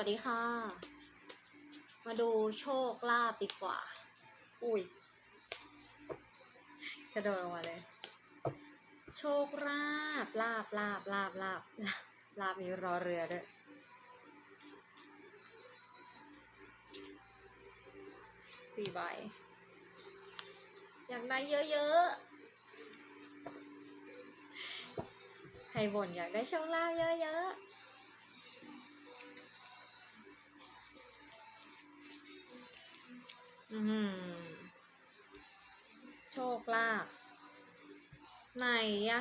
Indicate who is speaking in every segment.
Speaker 1: วัสดีค่ะ มาดูโชคลาภดีกว่า อุ้ยกระโดดลงมาเลย โชคลาภลาบลาบลาบลาบลาบมีรอเรือด้วยสี่ใบ อยากได้เยอะๆ ใครบ่นอยากได้โชคลาภเยอะๆ โชคลาภไหนอะ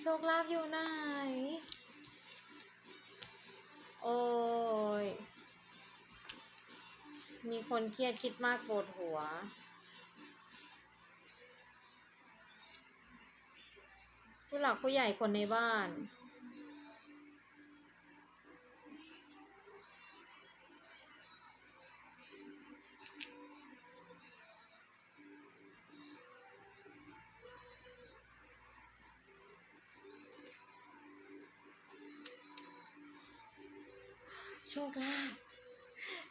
Speaker 1: โชคลาภอยู่ไหน โอ้ย มีคนเครียดคิดมากปวดหัว ผู้หลักผู้ใหญ่คนในบ้าน โชคลาภ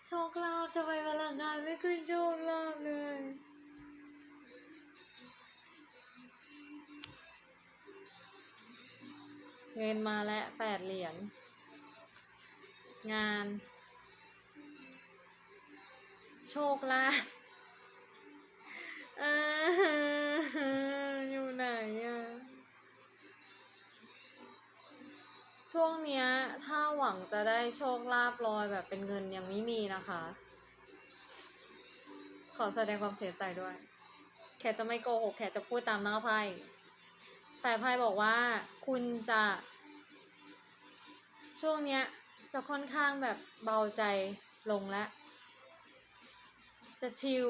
Speaker 1: โชคลาภทำไมพลังงานไม่ขึ้นโชคลาภเลยเงินมาแล้วแปดเหรียญงาน โชคลาภ ช่วงเนี้ยถ้าหวังจะได้โชคลาภลอยแบบเป็นเงินยังไม่มีนะคะ ขอแสดงความเสียใจด้วยแขกจะไม่โกหกแขกจะพูดตามหน้าไพ่แต่ไพ่บอกว่าคุณจะ ช่วงเนี้ยจะค่อนข้างแบบเบาใจลงแล้ว จะชิล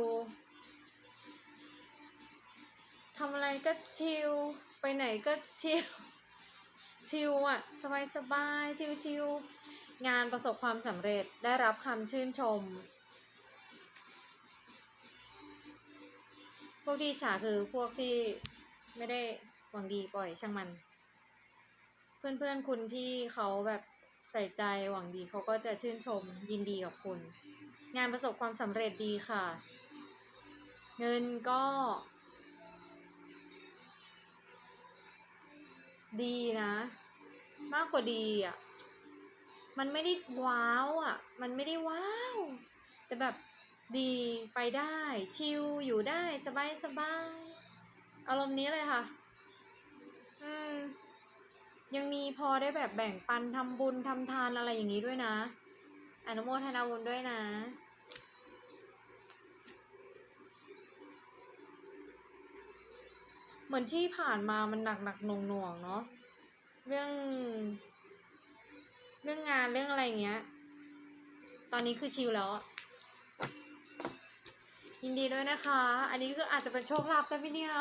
Speaker 1: ทำอะไรก็ชิลไปไหนก็ชิล ชิลอะ สบายสบายชิลชิลงานประสบความสำเร็จได้รับคำชื่นชม พวกที่ฉาคือพวกที่ไม่ได้หวังดีปล่อยช่างมัน เพื่อนเพื่อนๆคุณที่เขาแบบใส่ใจหวังดีเขาก็จะชื่นชมยินดีกับคุณ งานประสบความสำเร็จดีค่ะ เงินก็ ดีนะ มากกว่าดีอะ มันไม่ได้ว้าวอะ มันไม่ได้ว้าว แต่แบบดีไปได้ ชิลอยู่ได้สบายสบายอารมณ์นี้เลยค่ะ อืม ยังมีพอได้แบบแบ่งปันทำบุญทำทานอะไรอย่างนี้ด้วยนะ อนุโมทนาบุญด้วยนะ เหมือนที่ผ่านมามันหนักหนักหน่วงหน่วงๆเนาะเรื่อง เรื่องงานเรื่องอะไรเงี้ย ตอนนี้คือชิลแล้วยินดีด้วยนะคะ อันนี้คืออาจจะเป็นโชคลาภได้ไหมเนี่ย